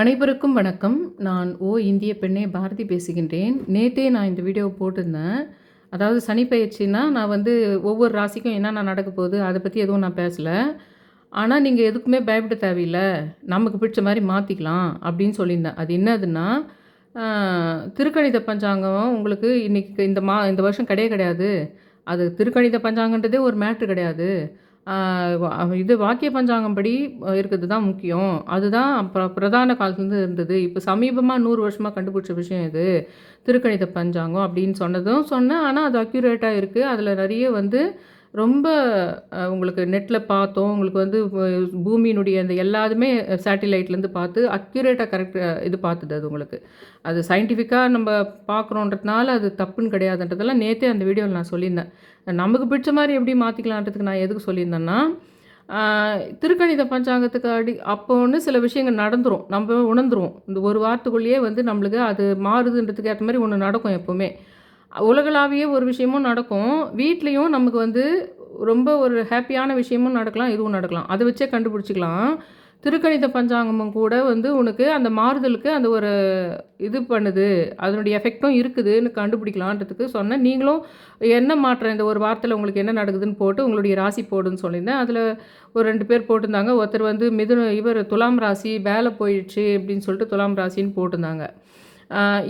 அனைவருக்கும் வணக்கம். நான் ஓ இந்திய பெண்ணே பாரதி பேசுகின்றேன். நேற்றே நான் இந்த வீடியோ போட்டிருந்தேன். அதாவது சனி நான் வந்து ஒவ்வொரு ராசிக்கும் என்னென்ன நடக்க போகுது அதை பற்றி எதுவும் நான் பேசலை. ஆனால் நீங்கள் எதுக்குமே பயப்பட தேவையில்லை. நமக்கு பிடிச்ச மாதிரி மாற்றிக்கலாம் அப்படின்னு சொல்லியிருந்தேன். அது என்னதுன்னா திருக்கணித பஞ்சாங்கம் உங்களுக்கு இன்றைக்கி இந்த மா இந்த வருஷம் கிடையவே கிடையாது. அது திருக்கணித பஞ்சாங்கன்றதே ஒரு மேட்ரு கிடையாது. இது வாக்கிய பஞ்சாங்கம் படி இருக்கிறது தான் முக்கியம். அதுதான் அப்புறம் பிரதான காலத்துலேருந்து இருந்தது. இப்போ சமீபமாக நூறு வருஷமாக கண்டுபிடிச்ச விஷயம் இது. திருக்கணித பஞ்சாங்கம் அப்படின்னு சொன்னதும் சொன்னேன். ஆனால் அது அக்யூரேட்டாக இருக்குது அதில் நிறைய வந்து ரொம்ப உங்களுக்கு நெட்டில் பார்த்தோம். உங்களுக்கு வந்து பூமியினுடைய அந்த எல்லாதுமே சேட்டிலைட்லேருந்து பார்த்து அக்யூரேட்டாக கரெக்டாக இது பார்த்துது அது உங்களுக்கு. அது சயின்டிஃபிக்காக நம்ம பார்க்குறோன்றதுனால அது தப்புன்னு கிடையாதுன்றதெல்லாம் நேற்றே அந்த வீடியோவில் நான் சொல்லியிருந்தேன். நமக்கு பிடிச்ச மாதிரி எப்படி மாற்றிக்கலான்றதுக்கு நான் எதுக்கு சொல்லியிருந்தேன்னா திருக்கணித பஞ்சாங்கத்துக்கு அடி அப்போ ஒன்று சில விஷயங்கள் நடந்துரும். நம்ம உணர்ந்துருவோம். இந்த ஒரு வாரத்துக்குள்ளேயே வந்து நம்மளுக்கு அது மாறுதுன்றதுக்கு ஏற்ற மாதிரி ஒன்று நடக்கும் எப்போவுமே. உலகளாவிய ஒரு விஷயமும் நடக்கும். வீட்லேயும் நமக்கு வந்து ரொம்ப ஒரு ஹாப்பியான விஷயமும் நடக்கலாம் இதுவும் நடக்கலாம். அதை வச்சே கண்டுபிடிச்சிக்கலாம். திருக்கணித பஞ்சாங்கமும் கூட வந்து உனக்கு அந்த மாறுதலுக்கு அந்த ஒரு இது பண்ணுது. அதனுடைய எஃபெக்டும் இருக்குதுன்னு கண்டுபிடிக்கலான்றதுக்கு சொன்னேன். நீங்களும் என்ன மாற்றம் இந்த ஒரு வாரத்தில் உங்களுக்கு என்ன நடக்குதுன்னு போட்டு உங்களுடைய ராசி போடுன்னு சொல்லியிருந்தேன். அதில் ஒரு ரெண்டு பேர் போட்டிருந்தாங்க. ஒருத்தர் வந்து மிதுன இவர் துலாம் ராசி வேலை போயிடுச்சு அப்படின்னு சொல்லிட்டு துலாம் ராசின்னு போட்டிருந்தாங்க.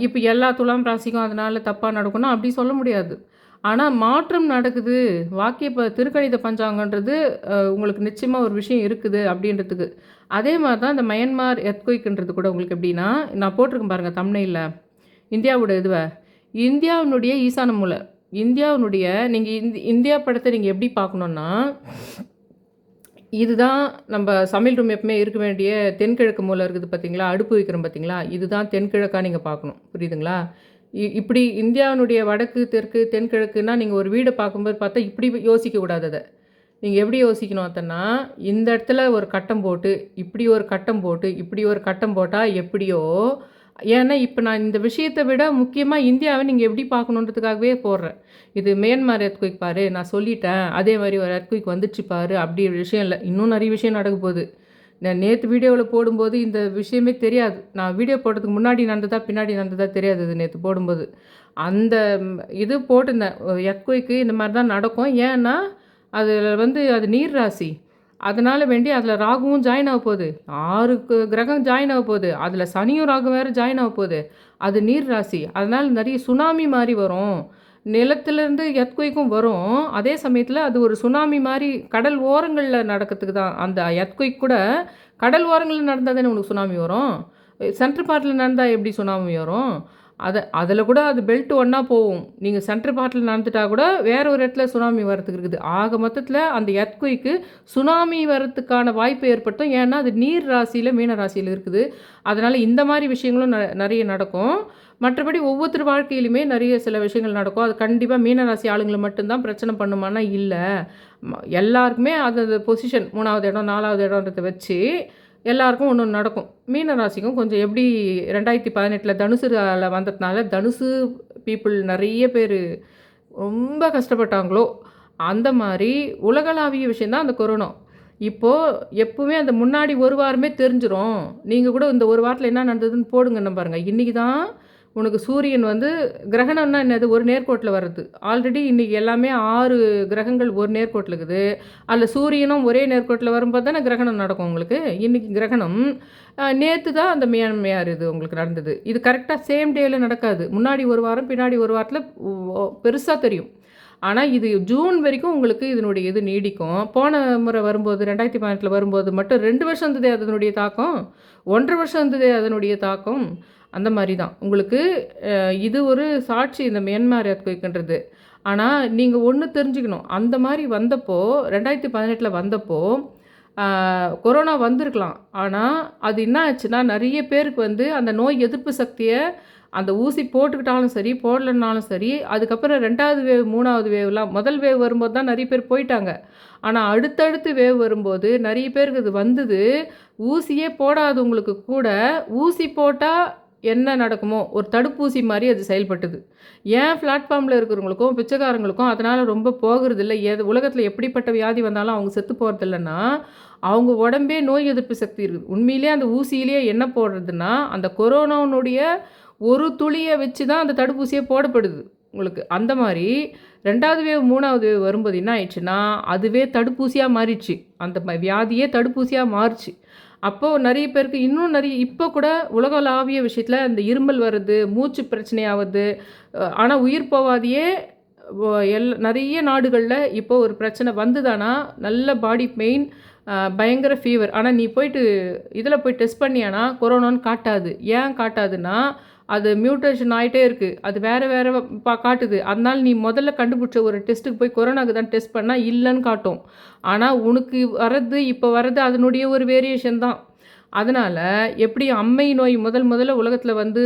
இப்போ எல்லா துலாம் ராசிக்கும் அதனால் தப்பாக நடக்கணும் அப்படி சொல்ல முடியாது. ஆனால் மாற்றம் நடக்குது. வாக்கிய ப திருக்கணித பஞ்சாங்கன்றது உங்களுக்கு நிச்சயமாக ஒரு விஷயம் இருக்குது அப்படின்றதுக்கு அதே மாதிரி தான் இந்த மயன்மார் எர்த்குயிக்ன்றது கூட உங்களுக்கு எப்படின்னா நான் போட்டிருக்கேன் பாருங்கள் தமிழையில் இந்தியாவோட இதுவை. இந்தியாவினுடைய ஈசான மூலை. இந்தியாவினுடைய நீங்கள் இந்தி இந்தியா படத்தை நீங்கள் எப்படி பார்க்கணுன்னா இதுதான் நம்ம சமையல் ரூம் எப்பவுமே இருக்க வேண்டிய தென்கிழக்கு மூலை இருக்குது பார்த்தீங்களா அடுப்பு வைக்கிறோம் பார்த்தீங்களா இதுதான் தென்கிழக்காக நீங்கள் பார்க்கணும். புரியுதுங்களா? இ- இப்படி இந்தியாவினுடைய வடக்கு தெற்கு தென்கிழக்குன்னா நீங்கள் ஒரு வீடை பார்க்கும்போது பார்த்தா இப்படி யோசிக்கக்கூடாது அதை. நீங்கள் எப்படி யோசிக்கணும் அத்தனா இந்த இடத்துல ஒரு கட்டம் போட்டு இப்படி ஒரு கட்டம் போட்டு இப்படி ஒரு கட்டம் போட்டால் எப்படியோ ஏன்னா இப்போ நான் இந்த விஷயத்தை விட முக்கியமாக இந்தியாவை நீங்கள் எப்படி பார்க்கணுன்றதுக்காகவே போடுறேன். இது மியான்மார் எர்த்குயிக் பாரு நான் சொல்லிட்டேன் அதே மாதிரி ஒரு எர்த்குயிக் வந்துச்சு பாரு அப்படி விஷயம் இல்லை. இன்னும் நிறைய விஷயம் நடக்க போகுது. நான் நேற்று வீடியோவில் போடும்போது இந்த விஷயமே தெரியாது. நான் வீடியோ போடுறதுக்கு முன்னாடி நடந்ததா பின்னாடி நடந்ததா தெரியாது இது நேற்று போடும்போது. அந்த இது போட்டிருந்தேன் எர்த்குயிக்கு இந்த மாதிரி தான் நடக்கும். ஏன்னா அதில் வந்து அது நீர் ராசி. அதனால் வேண்டி அதில் ராகுவும் ஜாயின் ஆக போகுது. ஆறு கிரகம் ஜாயின் ஆக போகுது. அதில் சனியும் ராகு வேறு ஜாயின் ஆக போகுது. அது நீர் ராசி. அதனால் நிறைய சுனாமி மாதிரி வரும். நிலத்திலேருந்து எத்குய்க்கும் வரும். அதே சமயத்தில் அது ஒரு சுனாமி மாதிரி கடல் ஓரங்களில் நடக்கிறதுக்கு தான் அந்த எத்குய்க் கூட கடல் ஓரங்களில் நடந்தால் தானே உனக்கு சுனாமி வரும்? சென்ட்ரல் பார்ட்டில் நடந்தால் எப்படி சுனாமி வரும்? அதை அதில் கூட அது பெல்ட் ஒன்றா போகும். நீங்கள் சென்ட்ரு பார்ட்டில் நடந்துட்டா கூட வேற ஒரு இடத்துல சுனாமி வரத்துக்கு இருக்குது. ஆக மொத்தத்தில் அந்த எர்த்குயிக்கு சுனாமி வரத்துக்கான வாய்ப்பு ஏற்படுத்தும் ஏன்னா அது நீர் ராசியில் மீன ராசியில் இருக்குது. அதனால் இந்த மாதிரி விஷயங்களும் ந- நிறைய நடக்கும். மற்றபடி ஒவ்வொருத்தர் வாழ்க்கையிலுமே நிறைய சில விஷயங்கள் நடக்கும். அது கண்டிப்பாக மீனராசி ஆளுங்களை மட்டும்தான் பிரச்சனை பண்ணுமானா இல்லை. எல்லாருக்குமே அது பொசிஷன் மூணாவது இடம் நாலாவது இடம்ன்றத வச்சு எல்லாருக்கும் ஒன்று ஒன்று நடக்கும். மீனராசிக்கும் கொஞ்சம் எப்படி ரெண்டாயிரத்தி பதினெட்டில் தனுசு வந்ததுனால தனுசு பீப்புள் நிறைய பேர் ரொம்ப கஷ்டப்பட்டாங்களோ அந்த மாதிரி உலகளாவிய விஷயந்தான் அந்த கொரோனா. இப்போது எப்போவுமே அந்த முன்னாடி ஒரு வாரமே தெரிஞ்சிடும் நீங்கள் கூட இந்த ஒரு வாரத்தில் என்ன நடந்ததுன்னு போடுங்கன்னு பாருங்கள் இன்றைக்கி தான் உனக்கு சூரியன் வந்து கிரகணம்னா என்னது? ஒரு நேர்கோட்டில் வர்றது. ஆல்ரெடி இன்றைக்கி எல்லாமே ஆறு கிரகங்கள் ஒரு நேர்கோட்டில் இருக்குது. அதில் சூரியனும் ஒரே நேர்கோட்டில் வரும்போது தானே கிரகணம் நடக்கும் உங்களுக்கு? இன்றைக்கி கிரகணம். நேற்று தான் அந்த மியான்மையார் இது உங்களுக்கு நடந்தது. இது கரெக்டாக சேம் டேயில் நடக்காது. முன்னாடி ஒரு வாரம் பின்னாடி ஒரு வாரத்தில் பெருசாக தெரியும். ஆனால் இது ஜூன் வரைக்கும் உங்களுக்கு இதனுடைய இது நீடிக்கும். போன முறை வரும்போது ரெண்டாயிரத்தி பதினெட்டில் வரும்போது மட்டும் ரெண்டு வருஷம் இருந்ததே அதனுடைய தாக்கம். ஒன்றரை வருஷம் இருந்ததே அதனுடைய தாக்கம். அந்த மாதிரி தான். உங்களுக்கு இது ஒரு சாட்சி இந்த மியான்மர் எர்த்குயிக்ன்றது ஆனால் நீங்கள் ஒன்று தெரிஞ்சுக்கணும். அந்த மாதிரி வந்தப்போ ரெண்டாயிரத்தி பதினெட்டில் வந்தப்போ கொரோனா வந்திருக்கலாம். ஆனால் அது என்ன ஆச்சுன்னா நிறைய பேருக்கு வந்து அந்த நோய் எதிர்ப்பு சக்தியை அந்த ஊசி போட்டுக்கிட்டாலும் சரி போடலைன்னாலும் சரி அதுக்கப்புறம் ரெண்டாவது வேவ் மூணாவது வேவ்லாம் முதல் வேவ் வரும்போது தான் நிறைய பேர் போயிட்டாங்க. ஆனால் அடுத்தடுத்து வேவ் வரும்போது நிறைய பேருக்கு இது வந்தது ஊசியே போடாதவங்களுக்கு கூட ஊசி போட்டால் என்ன நடக்குமோ ஒரு தடுப்பூசி மாதிரி அது செயல்பட்டது. ஏன் பிளாட்ஃபார்மில் இருக்கிறவங்களுக்கும் பிச்சைக்காரங்களுக்கும் அதனால் ரொம்ப போகிறது இல்லை எது உலகத்தில் எப்படிப்பட்ட வியாதி வந்தாலும் அவங்க செத்து போகிறது இல்லைன்னா அவங்க உடம்பே நோய் எதிர்ப்பு சக்தி இருக்குது. உண்மையிலே அந்த ஊசியிலே என்ன போடுறதுன்னா அந்த கொரோனாவுடைய ஒரு துளியை வச்சு தான் அந்த தடுப்பூசியே போடப்படுது உங்களுக்கு. அந்த மாதிரி ரெண்டாவது வேவ் மூணாவது வேவ் வரும்போது என்ன ஆயிடுச்சுன்னா அதுவே தடுப்பூசியாக மாறிடுச்சு. அந்த ம- வியாதியே தடுப்பூசியாக மாறுச்சு. அப்போது நிறைய பேருக்கு இன்னும் நிறைய இப்போ கூட உலகளாவிய விஷயத்தில் இந்த இருமல் வருது மூச்சு பிரச்சனை ஆகுது ஆனால் உயிர் போவாதையே எல் நிறைய நாடுகளில் இப்போ ஒரு பிரச்சனை வந்துதானா நல்ல பாடி பெயின் பயங்கர ஃபீவர் ஆனால் நீ போயிட்டு இதில் போய் டெஸ்ட் பண்ணியானா கொரோனான்னு காட்டாது. ஏன் காட்டாதுன்னா அது மியூட்டேஷன் ஆகிட்டே இருக்குது அது வேறு வேறு பா காட்டுது. அதனால் நீ முதல்ல கண்டுபிடிச்ச ஒரு டெஸ்ட்டுக்கு போய் கொரோனாக்கு தான் டெஸ்ட் பண்ணால் இல்லைன்னு காட்டும். ஆனால் உனக்கு வர்றது இப்போ வர்றது அதனுடைய ஒரு வேரியேஷன் தான். அதனால் எப்படி அம்மை நோய் முதல் முதல்ல உலகத்தில் வந்து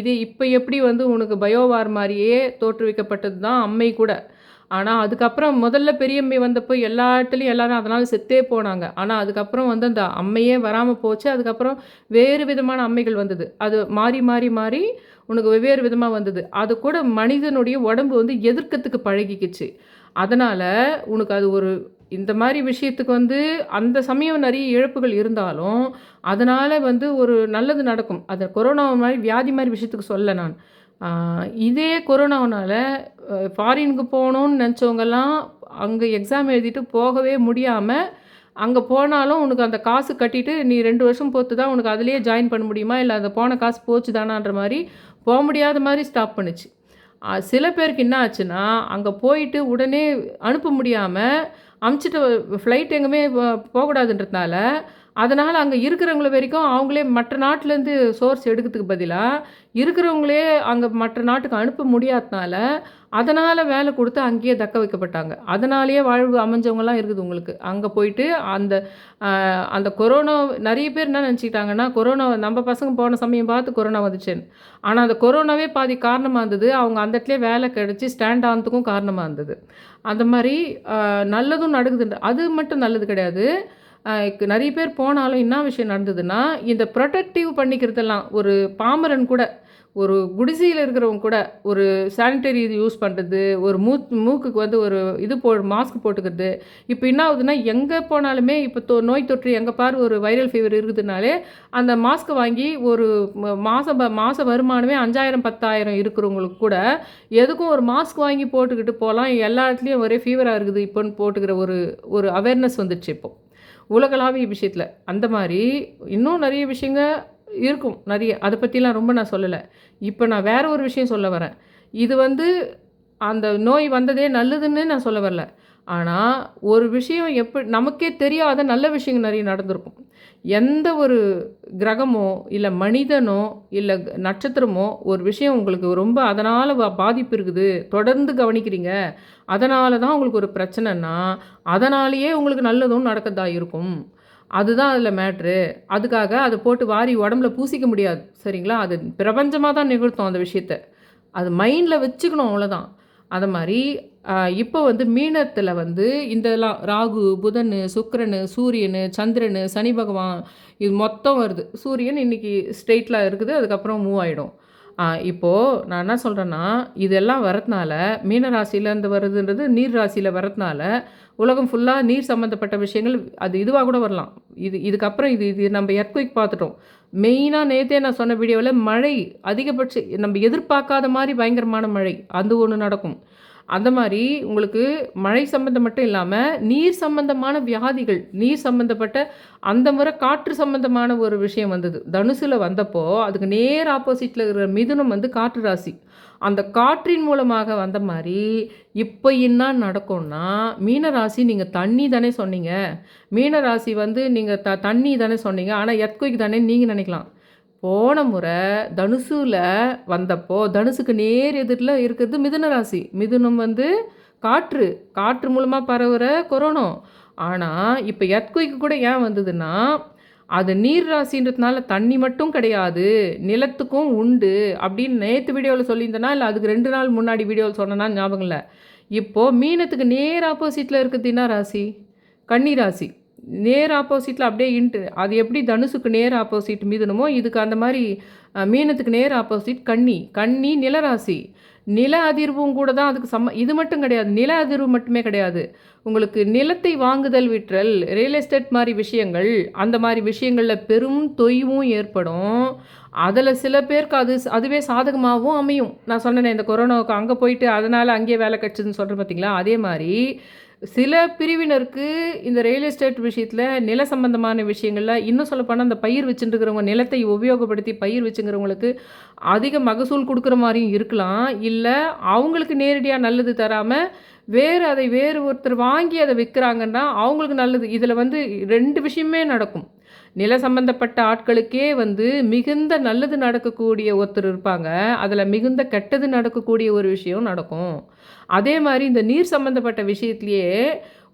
இது இப்போ எப்படி வந்து உனக்கு பயோவார் மாதிரியே தோற்றுவிக்கப்பட்டது தான் அம்மை கூட. ஆனால் அதுக்கப்புறம் முதல்ல பெரியம்மை வந்தப்போ எல்லா இடத்துலையும் எல்லாரும் அதனால் செத்தே போனாங்க. ஆனால் அதுக்கப்புறம் வந்து அந்த அம்மையே வராமல் போச்சு. அதுக்கப்புறம் வேறு விதமான அம்மைகள் வந்தது. அது மாறி மாறி மாறி உனக்கு வெவ்வேறு விதமாக வந்தது. அது கூட மனிதனுடைய உடம்பு வந்து எதிர்க்கத்துக்கு பழகிக்கிச்சு. அதனால் உனக்கு அது ஒரு இந்த மாதிரி விஷயத்துக்கு வந்து அந்த சமயம் நிறைய இழப்புகள் இருந்தாலும் அதனால் வந்து ஒரு நல்லது நடக்கும். அது கொரோனா மாதிரி வியாதி மாதிரி விஷயத்துக்கு சொல்ல நான். இதே கொரோனாவனால ஃபாரினுக்கு போகணுன்னு நினச்சவங்கெல்லாம் அங்கே எக்ஸாம் எழுதிட்டு போகவே முடியாமல் அங்கே போனாலும் உனக்கு அந்த காசு கட்டிட்டு நீ ரெண்டு வருஷம் பொறுத்து தான் உனக்கு அதுலேயே ஜாயின் பண்ண முடியுமா? இல்லை அந்த போன காசு போச்சு தானான்ற மாதிரி போக முடியாத மாதிரி ஸ்டாப் பண்ணுச்சு. சில பேருக்கு என்ன ஆச்சுன்னா அங்கே போயிட்டு உடனே அனுப்ப முடியாமல் அமுச்சிட்டு ஃப்ளைட் எங்குமே போ- போகக்கூடாதுன்றதுனால அதனால் அங்கே இருக்கிறவங்கள வரைக்கும் அவங்களே மற்ற நாட்டிலேருந்து சோர்ஸ் எடுக்கிறதுக்கு பதிலாக இருக்கிறவங்களே அங்கே மற்ற நாட்டுக்கு அனுப்ப முடியாதனால அதனால் வேலை கொடுத்து அங்கேயே தக்க வைக்கப்பட்டாங்க. அதனாலேயே வாழ்வு அமைஞ்சவங்கலாம் இருக்குது உங்களுக்கு. அங்கே போயிட்டு அந்த அந்த கொரோனா நிறைய பேர் என்ன நினச்சிக்கிட்டாங்கன்னா கொரோனா நம்ம பசங்க போன சமயம் பார்த்து கொரோனா வந்துச்சுன்னு. ஆனால் அந்த கொரோனாவே பாதி காரணமாக இருந்தது. அவங்க அந்த இடத்துல வேலை கிடச்சி ஸ்டாண்ட் ஆனதுக்கும் காரணமாக இருந்தது. அந்த மாதிரி நல்லதும் நடக்குது அது மட்டும் நல்லது கிடையாது. நிறைய பேர் போனாலும் என்ன விஷயம் நடந்ததுன்னா இந்த ப்ரொடெக்டிவ் பண்ணிக்கிறதெல்லாம் ஒரு பாமரன் கூட ஒரு குடிசையில் இருக்கிறவங்க கூட ஒரு சானிடரி இது யூஸ் பண்ணுறது ஒரு மூ மூக்குக்கு வந்து ஒரு இது போ மாஸ்க் போட்டுக்கிறது. இப்போ என்ன ஆகுதுன்னா எங்கே போனாலுமே இப்போ தொ நோய் தொற்று எங்கே பாரு ஒரு வைரல் ஃபீவர் இருக்குதுனாலே அந்த மாஸ்க்கை வாங்கி ஒரு மாதம் மாத ப- வருமானமே அஞ்சாயிரம் பத்தாயிரம் இருக்கிறவங்களுக்கு கூட எதுக்கும் ஒரு மாஸ்க் வாங்கி போட்டுக்கிட்டு போகலாம். எல்லா இடத்துலையும் ஒரே ஃபீவராக இருக்குது இப்போன்னு போட்டுக்கிற ஒரு ஒரு அவேர்னஸ் வந்துடுச்சு இப்போ. உலகளாவிய விஷயத்தில் அந்த மாதிரி இன்னும் நிறைய விஷயங்க இருக்கும். நிறைய. அதை பற்றிலாம் ரொம்ப நான் சொல்லலை. இப்போ நான் வேற ஒரு விஷயம் சொல்ல வரேன். இது வந்து அந்த நோய் வந்ததே நல்லதுன்னு நான் சொல்ல வரல. ஆனால் ஒரு விஷயம் எப்படி நமக்கே தெரியாத நல்ல விஷயங்கள் நிறைய நடந்திருக்கும். எந்த ஒரு கிரகமோ இல்லை மனிதனோ இல்லை நட்சத்திரமோ ஒரு விஷயம் உங்களுக்கு ரொம்ப அதனால் பாதிப்பு இருக்குது தொடர்ந்து கவனிக்கிறீங்க அதனால தான் உங்களுக்கு ஒரு பிரச்சனைனா அதனாலேயே உங்களுக்கு நல்லதும் நடக்கதா இருக்கும். அதுதான் அதில் மேட்ரு. அதுக்காக அதை போட்டு வாரி உடம்புல பூசிக்க முடியாது சரிங்களா? அது பிரபஞ்சமாக தான் நிகழ்த்தும் அந்த விஷயத்த. அது மைண்டில் வச்சுக்கணும் அவ்வளோதான் அது மாதிரி இப்போ வந்து மீனத்தில் வந்து இந்த ராகு புதன் சுக்கரன் சூரியன் சந்திரன் சனி பகவான் இது மொத்தம் வருது. சூரியன் இன்னைக்கு ஸ்ட்ரெயிட்டில் இருக்குது அதுக்கப்புறம் மூவ் ஆகிடும் இப்போது நான் என்ன சொல்கிறேன்னா இதெல்லாம் வரதுனால மீன ராசியிலேருந்து வருதுன்றது நீர் ராசியில் வரதுனால உலகம் ஃபுல்லாக நீர் சம்மந்தப்பட்ட விஷயங்கள் அது இதுவாக கூட வரலாம். இது இதுக்கப்புறம் இது இது நம்ம எர்த்குயிக் பார்த்துட்டோம். மெயினாக நேற்றே நான் சொன்ன வீடியோவில் மழை அதிகபட்ச நம்ம எதிர்பார்க்காத மாதிரி பயங்கரமான மழை அது ஒன்று நடக்கும். அந்த மாதிரி உங்களுக்கு மழை சம்பந்தம் மட்டும் இல்லாமல் நீர் சம்பந்தமான வியாதிகள் நீர் சம்பந்தப்பட்ட அந்த முறை காற்று சம்பந்தமான ஒரு விஷயம் வந்தது. தனுசில் வந்தப்போ அதுக்கு நேர் ஆப்போசிட்டில் இருக்கிற மிதுனம் வந்து காற்று ராசி. அந்த காற்றின் மூலமாக வந்த மாதிரி இப்போ என்ன நடக்கும்னா மீனராசி நீங்கள் தண்ணி தானே சொன்னீங்க. மீனராசி வந்து நீங்கள் த தண்ணி தானே சொன்னீங்க. ஆனால் எர்த்குயிக் தானே நீங்கள் நினைக்கலாம். போன முறை தனுசுல வந்தப்போ தனுசுக்கு நேர் எதிரில் இருக்கிறது மிதுன ராசி. மிதுனம் வந்து காற்று. காற்று மூலமாக பரவுகிற கொரோனோ. ஆனால் இப்போ எர்த்குயிக் கூட ஏன் வந்ததுன்னா அது நீர் ராசின்றதுனால தண்ணி மட்டும் கிடையாது நிலத்துக்கும் உண்டு அப்படின்னு நேற்று வீடியோவில் சொல்லியிருந்தேனா இல்லை அதுக்கு ரெண்டு நாள் முன்னாடி வீடியோவில் சொன்னேன்னா ஞாபகம் இல்லை. இப்போது மீனத்துக்கு நேர் ஆப்போசிட்டில் இருக்குது என்ன ராசி? கன்னி ராசி. நேர் ஆப்போசிட்டில் அப்படியே இன்ட்டு அது எப்படி தனுசுக்கு நேர் ஆப்போசிட் மிதுனமோ இதுக்கு அந்த மாதிரி மீனத்துக்கு நேர் ஆப்போசிட் கன்னி. கன்னி நிலராசி. நில அதிர்வும் கூட தான் அதுக்கு சம்ம இது மட்டும் கிடையாது. நில அதிர்வு மட்டுமே கிடையாது. உங்களுக்கு நிலத்தை வாங்குதல் விற்றல் ரியல் எஸ்டேட் மாதிரி விஷயங்கள் அந்த மாதிரி விஷயங்களில் பெரும் தொய்வும் ஏற்படும். அதில் சில பேருக்கு அது அதுவே சாதகமாகவும் அமையும். நான் சொன்னேனே இந்த கொரோனாவுக்கு அங்கே போயிட்டு அதனால் அங்கேயே வேலை கிடச்சிதுன்னு சொல்கிறேன் பார்த்தீங்களா அதே மாதிரி சில பிரிவினருக்கு இந்த ரியல் எஸ்டேட் விஷயத்தில் நில சம்பந்தமான விஷயங்களில் இன்னும் சொல்லப்போனால் அந்த பயிர் வச்சுட்டுருக்கிறவங்க நிலத்தை உபயோகப்படுத்தி பயிர் வச்சுங்கிறவங்களுக்கு அதிக மகசூல் கொடுக்குற மாதிரியும் இருக்கலாம். இல்லை அவங்களுக்கு நேரடியாக நல்லது தராமல் வேறு அதை வேறு ஒருத்தர் வாங்கி அதை விற்கிறாங்கன்னா அவங்களுக்கு நல்லது. இதில் வந்து ரெண்டு விஷயமே நடக்கும். நில சம்பந்தப்பட்ட ஆட்களுக்கே வந்து மிகுந்த நல்லது நடக்கக்கூடிய ஒருத்தர் இருப்பாங்க. அதில் மிகுந்த கெட்டது நடக்கக்கூடிய ஒரு விஷயம் நடக்கும். அதே மாதிரி இந்த நீர் சம்பந்தப்பட்ட விஷயத்திலேயே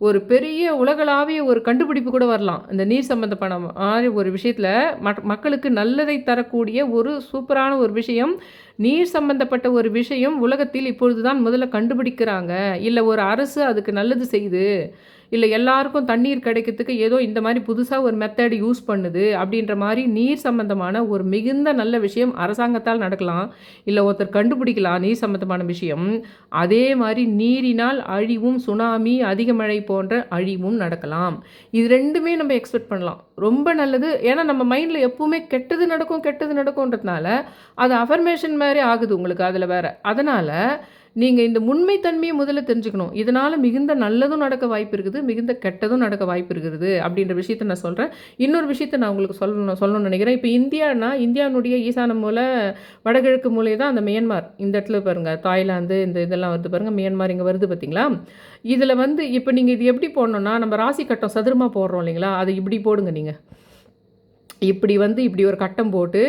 ஒரு பெரிய உலகளாவிய ஒரு கண்டுபிடிப்பு கூட வரலாம். இந்த நீர் சம்பந்தப்பட்ட மாதிரி ஒரு விஷயத்தில் மக் மக்களுக்கு நல்லதை தரக்கூடிய ஒரு சூப்பரான ஒரு விஷயம் நீர் சம்பந்தப்பட்ட ஒரு விஷயம் உலகத்தில் இப்பொழுது தான் முதல்ல கண்டுபிடிக்கிறாங்க. இல்லை ஒரு அரசு அதுக்கு நல்லது செய்யுது இல்லை எல்லாருக்கும் தண்ணீர் கிடைக்கிறதுக்கு ஏதோ இந்த மாதிரி புதுசாக ஒரு மெத்தட் யூஸ் பண்ணுது அப்படின்ற மாதிரி நீர் சம்பந்தமான ஒரு மிகுந்த நல்ல விஷயம் அரசாங்கத்தால் நடக்கலாம். இல்லை ஒருத்தர் கண்டுபிடிக்கலாம் நீர் சம்பந்தமான விஷயம். அதே மாதிரி நீரினால் அழிவும் சுனாமி அதிக மழை போன்ற அழிவும் நடக்கலாம். இது ரெண்டுமே நம்ம எக்ஸ்பெக்ட் பண்ணலாம். ரொம்ப நல்லது. ஏன்னா நம்ம மைண்டில் எப்பவுமே கெட்டது நடக்கும் கெட்டது நடக்கும்ன்றதுனால அது அஃபர்மேஷன் மாதிரி ஆகுது உங்களுக்கு அதில் வேறு. அதனால் நீங்கள் இந்த உண்மைத்தன்மையை முதல்ல தெரிஞ்சுக்கணும். இதனால் மிகுந்த நல்லதும் நடக்க வாய்ப்பு இருக்குது மிகுந்த கெட்டதும் நடக்க வாய்ப்பு இருக்குது அப்படின்ற விஷயத்த நான் சொல்கிறேன் இன்னொரு விஷயத்த நான் உங்களுக்கு சொல்லணும் சொல்லணும்னு நினைக்கிறேன். இப்போ இந்தியானா இந்தியாவுடைய ஈசான மூலை வடகிழக்கு மூலை தான் அந்த மியான்மார். இந்த இடத்துல பாருங்கள் தாய்லாந்து இந்த இதெல்லாம் வருது பாருங்கள் மியான்மார் இங்கே வருது பார்த்தீங்களா இதில் வந்து இப்போ நீங்கள் இது எப்படி போடணும்னா நம்ம ராசி கட்டம் சதுரமாக போடுறோம் இல்லைங்களா? அதை இப்படி போடுங்க நீங்கள் இப்படி வந்து இப்படி ஒரு கட்டம் போட்டு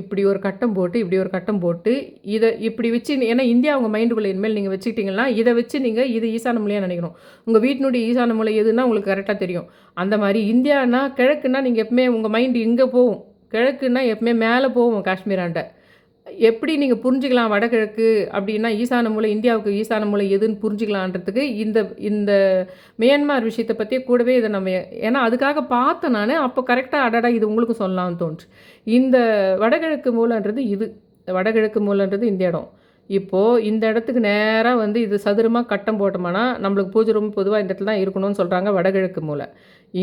இப்படி ஒரு கட்டம் போட்டு இப்படி ஒரு கட்டம் போட்டு இதை இப்படி வச்சு ஏன்னா இந்தியா உங்கள் மைண்டுக்குள்ளே இனிமேல் நீங்கள் வச்சுக்கிட்டீங்கன்னா இதை வச்சு நீங்கள் இது ஈசான மொழியாக நினைக்கணும். உங்கள் வீட்டினுடைய ஈசான மொழி எதுன்னா உங்களுக்கு கரெக்டாக தெரியும். அந்த மாதிரி இந்தியானா கிழக்குன்னா நீங்கள் எப்பவுமே உங்கள் மைண்டு இங்கே போகும். கிழக்குன்னா எப்பவுமே மேலே போகும் காஷ்மீராண்ட. எப்படி நீங்கள் புரிஞ்சுக்கலாம் வடகிழக்கு அப்படின்னா ஈசான மூலை இந்தியாவுக்கு ஈசான மூலை எதுன்னு புரிஞ்சுக்கலான்றதுக்கு இந்த இந்த மியான்மார் விஷயத்தை பற்றியே கூடவே இதை நம்ம ஏன்னா அதுக்காக பார்த்தேன் நான் அப்போ கரெக்டாக அடடா இது உங்களுக்கு சொல்லலாம்னு தோன்று இந்த வடகிழக்கு மூலைன்றது இது வடகிழக்கு மூலைன்றது இந்த இடம். இப்போது இந்த இடத்துக்கு நேராக வந்து இது சதுரமாக கட்டம் போட்டோம்னா நம்மளுக்கு பூஜை ரொம்ப பொதுவாக இந்த இடத்துல தான் இருக்கணும்னு சொல்கிறாங்க வடகிழக்கு மூலை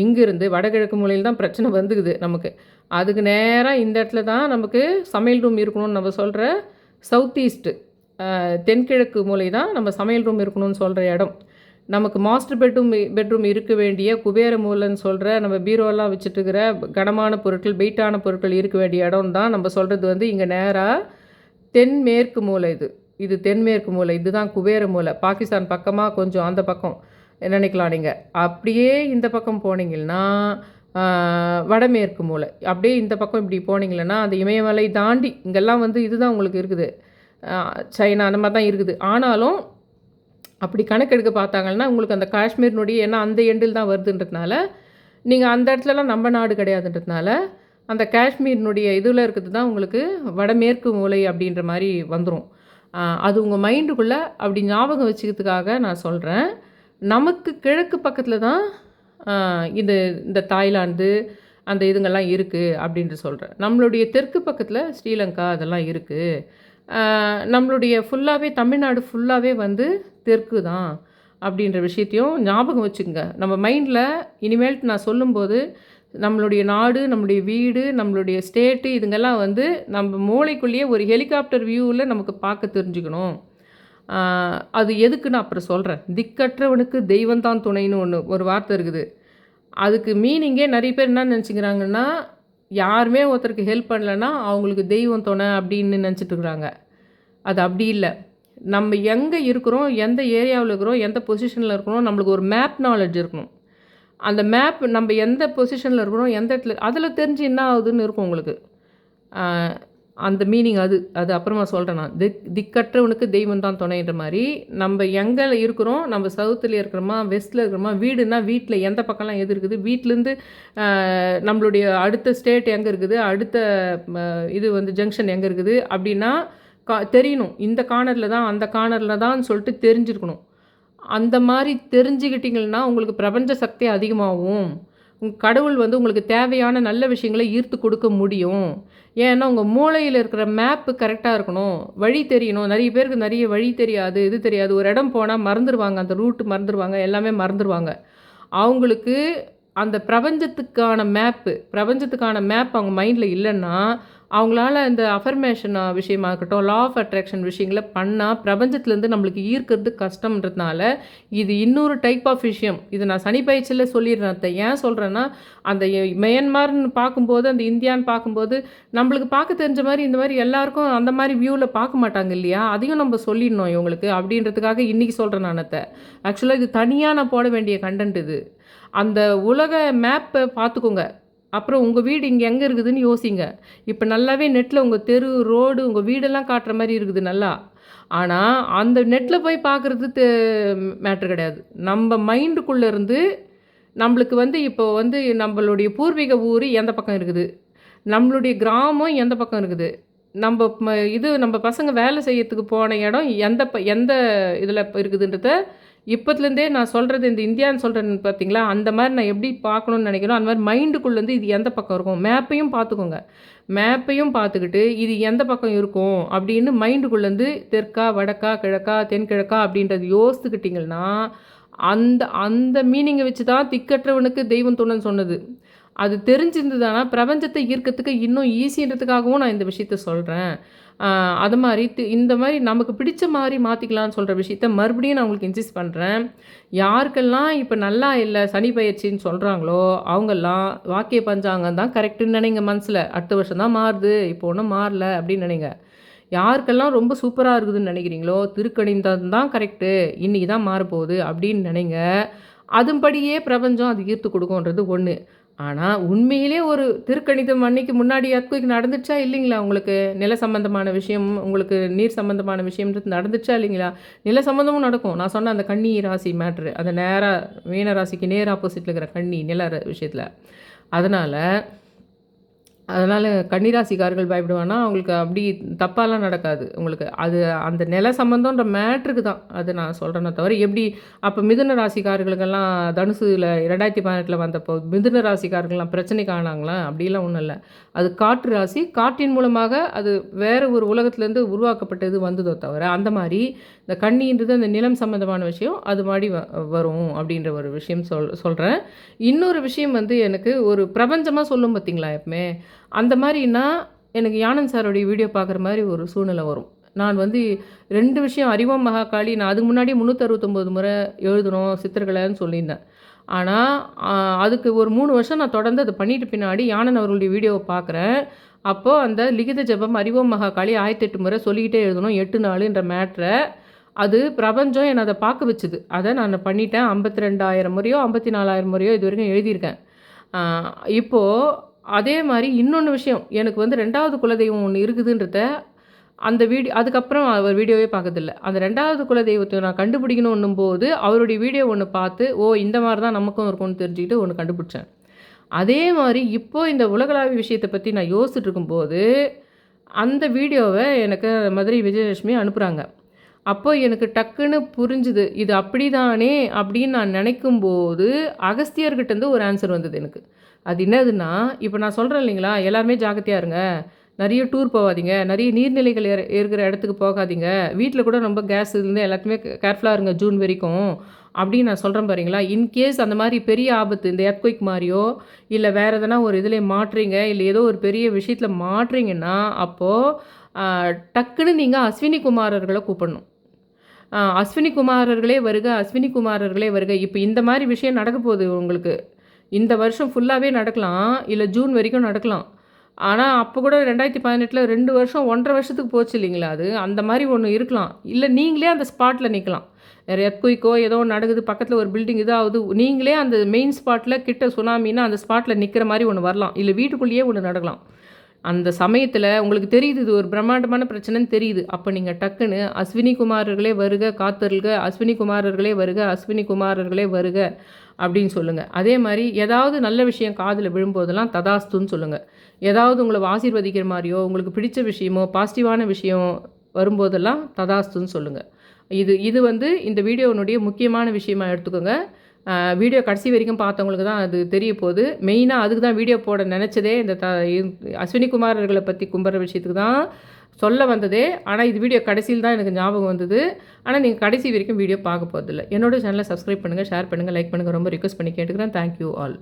இங்கிருந்து வடகிழக்கு மூலையில் தான் பிரச்சனை வந்துக்குது நமக்கு. அதுக்கு நேராக இந்த இடத்துல தான் நமக்கு சமையல் ரூம் இருக்கணும்னு நம்ம சொல்கிற சவுத் ஈஸ்ட்டு தென்கிழக்கு மூலை தான் நம்ம சமையல் ரூம் இருக்கணும்னு சொல்கிற இடம். நமக்கு மாஸ்டர் பெட்ரூம் பெட்ரூம் இருக்க வேண்டிய குபேர மூலைன்னு சொல்கிற நம்ம பீரோலாம் வச்சுட்டுருக்கிற கனமான பொருட்கள் வெயிட்டான பொருட்கள் இருக்க வேண்டிய இடம் தான் நம்ம சொல்கிறது வந்து இங்கே நேராக தென்மேற்கு மூலை இது. இது தென்மேற்கு மூலை. இதுதான் குபேர மூலை. பாகிஸ்தான் பக்கமாக கொஞ்சம் அந்த பக்கம். நினைக்கலாம் நீங்கள் அப்படியே இந்த பக்கம் போனீங்கன்னா வடமேற்கு மூலை. அப்படியே இந்த பக்கம் இப்படி போனீங்கன்னா அந்த இமயமலை தாண்டி இங்கெல்லாம் வந்து இதுதான் உங்களுக்கு இருக்குது. சைனா அந்த மாதிரி தான் இருக்குது. ஆனாலும் அப்படி கணக்கெடுக்க பார்த்தாங்கன்னா உங்களுக்கு அந்த காஷ்மீர்னுடைய ஏன்னா அந்த எண்டில் தான் வருதுன்றதுனால நீங்கள் அந்த இடத்துலலாம் நம்ம நாடு கிடையாதுன்றதுனால அந்த காஷ்மீரினுடைய இதில் இருக்கிறது தான் உங்களுக்கு வடமேற்கு மூலை அப்படின்ற மாதிரி வந்துடும் அது உங்கள் மைண்டுக்குள்ளே அப்படி ஞாபகம் வச்சுக்கிறதுக்காக நான் சொல்கிறேன் நமக்கு கிழக்கு பக்கத்தில் தான் இது இந்த தாய்லாந்து அந்த இதுங்கெல்லாம் இருக்குது அப்படின்ட்டு சொல்கிறேன் நம்மளுடைய தெற்கு பக்கத்தில் ஸ்ரீலங்கா அதெல்லாம் இருக்குது நம்மளுடைய ஃபுல்லாகவே தமிழ்நாடு ஃபுல்லாகவே வந்து தெற்கு தான் அப்படின்ற விஷயத்தையும் ஞாபகம் வச்சுக்கோங்க. நம்ம மைண்டில் இனிமேல் நான் சொல்லும்போது நம்மளுடைய நாடு நம்மளுடைய வீடு நம்மளுடைய ஸ்டேட்டு இதுங்கெல்லாம் வந்து நம்ம மூளைக்குள்ளேயே ஒரு ஹெலிகாப்டர் வியூவில் நமக்கு பார்க்க தெரிஞ்சுக்கணும். அது எதுக்கு நான் அப்புறம் சொல்கிறேன் திக்கற்றவனுக்கு தெய்வந்தான் துணைன்னு ஒன்று ஒரு வார்த்தை இருக்குது. அதுக்கு மீனிங்கே நிறைய பேர் என்ன நினச்சிக்கிறாங்கன்னா யாருமே ஒருத்தருக்கு ஹெல்ப் பண்ணலன்னா அவங்களுக்கு தெய்வம் துணை அப்படின்னு நினச்சிட்டு இருக்கிறாங்க. அது அப்படி இல்லை. நம்ம எங்கே இருக்கிறோம் எந்த ஏரியாவில் இருக்கிறோம் எந்த பொசிஷனில் இருக்கிறோம் நம்மளுக்கு ஒரு மேப் நாலேஜ் இருக்கணும். அந்த மேப் நம்ம எந்த பொசிஷனில் இருக்கிறோம் எந்த இடத்துல அதில் தெரிஞ்சு என்ன ஆகுதுன்னு இருக்கும் உங்களுக்கு. அந்த மீனிங் அது அது அப்புறமா சொல்கிறேன் நான். திக் திக்கற்றவனுக்கு தெய்வம் தான் துணைன்ற மாதிரி நம்ம எங்கே இருக்கிறோம் நம்ம சவுத்தில் இருக்கிறோமா வெஸ்ட்டில் இருக்கிறோமா வீடுனா வீட்டில் எந்த பக்கம்லாம் எது இருக்குது? வீட்டிலேருந்து நம்மளுடைய அடுத்த ஸ்டேட் எங்கே இருக்குது? அடுத்த இது வந்து ஜங்ஷன் எங்கே இருக்குது? அப்படின்னா கா தெரியணும். இந்த கார்னரில் தான் அந்த கார்னரில் தான் சொல்லிட்டு தெரிஞ்சிருக்கணும். அந்த மாதிரி தெரிஞ்சுக்கிட்டிங்கன்னா உங்களுக்கு பிரபஞ்ச சக்தி அதிகமாகும். கடவுள் வந்து உங்களுக்கு தேவையான நல்ல விஷயங்களை ஈர்த்து கொடுக்க முடியும். ஏன்னா உங்கள் மூளையில் இருக்கிற மேப்பு கரெக்டாக இருக்கணும். வழி தெரியணும். நிறைய பேருக்கு நிறைய வழி தெரியாது இது தெரியாது. ஒரு இடம் போனால் மறந்துடுவாங்க அந்த ரூட்டு மறந்துடுவாங்க எல்லாமே மறந்துடுவாங்க அவங்களுக்கு அந்த பிரபஞ்சத்துக்கான மேப்பு பிரபஞ்சத்துக்கான மேப் அவங்க மைண்டில் இல்லைன்னா அவங்களால இந்த அஃபர்மேஷன் விஷயமா இருக்கட்டும் லா ஆஃப் அட்ராக்ஷன் விஷயங்களை பண்ணால் பிரபஞ்சத்துலேருந்து நம்மளுக்கு ஈர்க்கிறது கஷ்டம்ன்றதுனால இது இன்னொரு டைப் ஆஃப் விஷயம். இது நான் சனி பயிற்சியில் சொல்லிடுறேன் அத்தை. ஏன் சொல்கிறேன்னா அந்த மியன்மார்னு பார்க்கும்போது அந்த இந்தியான்னு பார்க்கும்போது நம்மளுக்கு பார்க்க தெரிஞ்ச மாதிரி இந்த மாதிரி எல்லாருக்கும் அந்த மாதிரி வியூவில் பார்க்க மாட்டாங்க இல்லையா? அதையும் நம்ம சொல்லிடணும் இவங்களுக்கு அப்படின்றதுக்காக இன்றைக்கி சொல்கிறேன் நான் அத்தை. ஆக்சுவலாக இது தனியாக நான் போட வேண்டிய கண்டென்ட் இது. அந்த உலக மேப்பை பார்த்துக்கோங்க. அப்புறம் உங்கள் வீடு இங்கே எங்கே இருக்குதுன்னு யோசிங்க. இப்போ நல்லாவே நெட்டில் உங்கள் தெரு ரோடு உங்கள் வீடெல்லாம் காட்டுற மாதிரி இருக்குது நல்லா. ஆனால் அந்த நெட்டில் போய் பார்க்குறது மேட்ரு கிடையாது. நம்ம மைண்டுக்குள்ளே இருந்து நம்மளுக்கு வந்து இப்போ வந்து நம்மளுடைய பூர்வீக ஊர் எந்த பக்கம் இருக்குது? நம்மளுடைய கிராமம் எந்த பக்கம் இருக்குது? நம்ம ம- இது நம்ம பசங்க வேலை செய்யறதுக்கு போன இடம் எந்த ப எந்த இதில் இருக்குதுன்றத இப்போத்துலேருந்தே நான் சொல்கிறது இந்த இந்தியான்னு சொல்கிறேன்னு பார்த்தீங்களா அந்த மாதிரி நான் எப்படி பார்க்கணும்னு நினைக்கிறோம் அந்த மாதிரி மைண்டுக்குள்ளேருந்து இது எந்த பக்கம் இருக்கும்? மேப்பையும் பார்த்துக்கோங்க. மேப்பையும் பார்த்துக்கிட்டு இது எந்த பக்கம் இருக்கும்? அப்படின்னு மைண்டுக்குள்ளேருந்து தெற்கா வடக்கா கிழக்கா தென்கிழக்கா அப்படின்றது யோசித்துக்கிட்டிங்கன்னா அந்த அந்த மீனிங்கை வச்சு தான் திக்கற்றவனுக்கு தெய்வம் துணைன்னு சொன்னது. அது தெரிஞ்சிருந்ததுனா பிரபஞ்சத்தை ஈர்க்கிறதுக்கு இன்னும் ஈஸின்றதுக்காகவும் நான் இந்த விஷயத்த சொல்கிறேன் அது மாதிரி தி- இந்த மாதிரி நமக்கு பிடிச்ச மாதிரி மாற்றிக்கலாம்னு சொல்கிற விஷயத்த மறுபடியும் நான் உங்களுக்கு இன்சிஸ்ட் பண்ணுறேன் யாருக்கெல்லாம் இப்போ நல்லா இல்லை சனி பயிற்சின்னு சொல்கிறாங்களோ அவங்கெல்லாம் வாக்கிய பஞ்சாங்கம் தான் கரெக்டுன்னு நினைங்க மனசில். அடுத்த வருஷம் தான் மாறுது. இப்போ ஒன்றும் மாறல அப்படின்னு நினைங்க. யாருக்கெல்லாம் ரொம்ப சூப்பராக இருக்குதுன்னு நினைக்கிறீங்களோ திருக்கணிந்தது தான் கரெக்டு இன்றைக்கி தான் மாறப்போகுது அப்படின்னு நினைங்க. அதன்படியே பிரபஞ்சம் அது ஈர்த்து கொடுக்கும்ன்றது ஒன்று ஆனால் உண்மையிலே ஒரு திருக்கணிதம் அன்னைக்கு முன்னாடி earthquake நடந்துச்சா இல்லைங்களா? உங்களுக்கு நில சம்பந்தமான விஷயம் உங்களுக்கு நீர் சம்பந்தமான விஷயம்ன்றது நடந்துச்சா இல்லைங்களா? நில சம்பந்தமும் நடக்கும். நான் சொன்ன அந்த கன்னி ராசி மேட்ரு அந்த நேராக மீன ராசிக்கு நேர் ஆப்போசிட்டில் இருக்கிற கன்னி நில விஷயத்தில். அதனால் அதனால் கன்னிராசிக்காரர்கள் பயப்படுவானா? அவங்களுக்கு அப்படி தப்பாலாம் நடக்காது. உங்களுக்கு அது அந்த நில சம்மந்தம்ன்ற மேட்ருக்கு தான். அது நான் சொல்கிறேனே தவிர எப்படி அப்போ மிதுன ராசிக்காரர்களுக்கெல்லாம் தனுசுல ரெண்டாயிரத்தி பதினெட்டில் வந்தப்போ மிதுன ராசிக்காரர்கள்லாம் பிரச்சனை காணாங்களா? அப்படிலாம் ஒன்றும் இல்லை. அது காற்று ராசி. காற்றின் மூலமாக அது வேறு ஒரு உலகத்துலேருந்து உருவாக்கப்பட்டது வந்ததோ தவிர அந்த மாதிரி இந்த கண்ணின்றது அந்த நிலம் சம்மந்தமான விஷயம் அது மாதிரி வ வரும் அப்படின்ற ஒரு விஷயம் சொல் சொல்கிறேன் இன்னொரு விஷயம் வந்து எனக்கு ஒரு பிரபஞ்சமாக சொல்லும் பார்த்தீங்களா எப்பவுமே? அந்த மாதிரினா எனக்கு யானந்த் சாருடைய வீடியோ பார்க்குற மாதிரி ஒரு சூழ்நிலை வரும். நான் வந்து ரெண்டு விஷயம் அறிவோம் மகாகாளி நான் அதுக்கு முன்னாடி முந்நூற்றறுபத்தொம்போது முறை எழுதணும் சித்திரகலைன்னு சொல்லியிருந்தேன். ஆனால் அதுக்கு ஒரு மூணு வருஷம் நான் தொடர்ந்து அதை பண்ணிட்டு பின்னாடி யானன் அவர்களுடைய வீடியோவை பார்க்குறேன். அப்போது அந்த லிகித ஜெபம் அறிவோம் மகாகாளி ஆயிரத்தி எட்டு முறை சொல்லிக்கிட்டே எழுதணும் எட்டு நாளுன்ற மேட்ரை. அது பிரபஞ்சம் என்னை அதை பார்க்க வச்சுது. அதை நான் பண்ணிட்டேன் ஐம்பத்தி ரெண்டாயிரம் முறையோ ஐம்பத்தி நாலாயிரம் முறையோ இது வரைக்கும் எழுதியிருக்கேன். இப்போது அதே மாதிரி இன்னொன்று விஷயம். எனக்கு வந்து ரெண்டாவது குலதெய்வம் ஒன்று இருக்குதுன்றத அந்த வீடியோ அதுக்கப்புறம் அவர் வீடியோவே பார்க்கறதில்ல அந்த ரெண்டாவது குலதெய்வத்தை நான் கண்டுபிடிக்கணும் போது அவருடைய வீடியோ ஒன்று பார்த்து ஓ இந்த மாதிரி தான் நமக்கும் இருக்கும்னு தெரிஞ்சுக்கிட்டு ஒன்று கண்டுபிடிச்சேன். அதே மாதிரி இப்போது இந்த உலகளாவிய விஷயத்தை பற்றி நான் யோசிச்சுட்டு இருக்கும்போது அந்த வீடியோவை எனக்கு மதுரை விஜயலட்சுமி அனுப்புகிறாங்க அப்போ எனக்கு டக்குன்னு புரிஞ்சுது இது அப்படி தானே அப்படின்னு நான் நினைக்கும்போது அகஸ்தியர்கிட்டேருந்து ஒரு ஆன்சர் வந்தது எனக்கு. அது என்னதுன்னா இப்போ நான் சொல்கிறேன் இல்லைங்களா எல்லாருமே ஜாக்கிரதையாக இருங்க. நிறைய டூர் போகாதீங்க. நிறைய நீர்நிலைகள் ஏற இருக்கிற இடத்துக்கு போகாதீங்க. வீட்டில் கூட ரொம்ப கேஸ் இருந்து எல்லாத்தையுமே கேர்ஃபுல்லாக இருங்க ஜூன் வரைக்கும். அப்படின்னு நான் சொல்கிறேன் பாருங்களா. இன்கேஸ் அந்த மாதிரி பெரிய ஆபத்து இந்த எர்த்குயிக் மாதிரியோ இல்லை வேறு எதனா ஒரு இதில் மாட்டுறீங்க இல்லை ஏதோ ஒரு பெரிய விஷயத்தில் மாட்டுறீங்கன்னா அப்போது டக்குன்னு நீங்கள் அஸ்வினி குமாரர்களை கூப்பிடணும். அஸ்வினி குமாரர்களே வருக அஸ்வினி குமாரர்களே வருக. இப்போ இந்த மாதிரி விஷயம் நடக்க போகுது உங்களுக்கு. இந்த வருஷம் ஃபுல்லாகவே நடக்கலாம். இல்லை ஜூன் வரைக்கும் நடக்கலாம். ஆனால் அப்போ கூட ரெண்டாயிரத்தி பதினெட்டில் ரெண்டு வருஷம் ஒன்றரை வருஷத்துக்கு போச்சு இல்லைங்களா அது? அந்த மாதிரி ஒன்று இருக்கலாம். இல்லை நீங்களே அந்த ஸ்பாட்டில் நிற்கலாம் வேறு எர்த்குயிக்கோ ஏதோ ஒன்று நடக்குது பக்கத்தில் ஒரு பில்டிங் இதாகுது நீங்களே அந்த மெயின் ஸ்பாட்டில் கிட்ட சுனாமின்னா அந்த ஸ்பாட்டில் நிற்கிற மாதிரி ஒன்று வரலாம். இல்லை வீட்டுக்குள்ளேயே ஒன்று நடக்கலாம். அந்த சமயத்தில் உங்களுக்கு தெரியுது இது ஒரு பிரம்மாண்டமான பிரச்சனைன்னு தெரியுது. அப்போ நீங்கள் டக்குன்னு அஸ்வினி குமாரர்களே வருக காத்தருள்க. அஸ்வினி குமாரர்களே வருக அஸ்வினி குமாரர்களே வருக. அப்படின்னு சொல்லுங்கள் அதே மாதிரி ஏதாவது நல்ல விஷயம் காதில் விழும்போதெல்லாம் ததாஸ்துன்னு சொல்லுங்கள் ஏதாவது உங்களை ஆசீர்வதிக்கிற மாதிரியோ உங்களுக்கு பிடிச்ச விஷயமோ பாசிட்டிவான விஷயம் வரும்போதெல்லாம் ததாஸ்துன்னு சொல்லுங்கள் இது இது வந்து இந்த வீடியோனுடைய முக்கியமான விஷயமா எடுத்துக்கோங்க. வீடியோ கடைசி வரைக்கும் பார்த்தவங்களுக்கு தான் அது தெரிய போகுது. மெயினாக அதுக்கு தான் வீடியோ போட நினச்சதே இந்த த அஸ்வினி குமாரர்களை பற்றி கும்புற விஷயத்துக்கு தான் சொல்ல வந்ததே ஆனால் இது வீடியோ கடைசியில் தான் எனக்கு ஞாபகம் வந்தது. ஆனால் நீங்கள் கடைசி வரைக்கும் வீடியோ பார்க்க போகிறதில்ல என்னோட சேனலை சப்ஸ்கிரைப் பண்ணுங்கள் ஷேர் பண்ணுங்கள் லைக் பண்ணுங்கள் ரொம்ப ரிக்வஸ்ட் பண்ணி கேட்டுக்கிறேன். Thank you all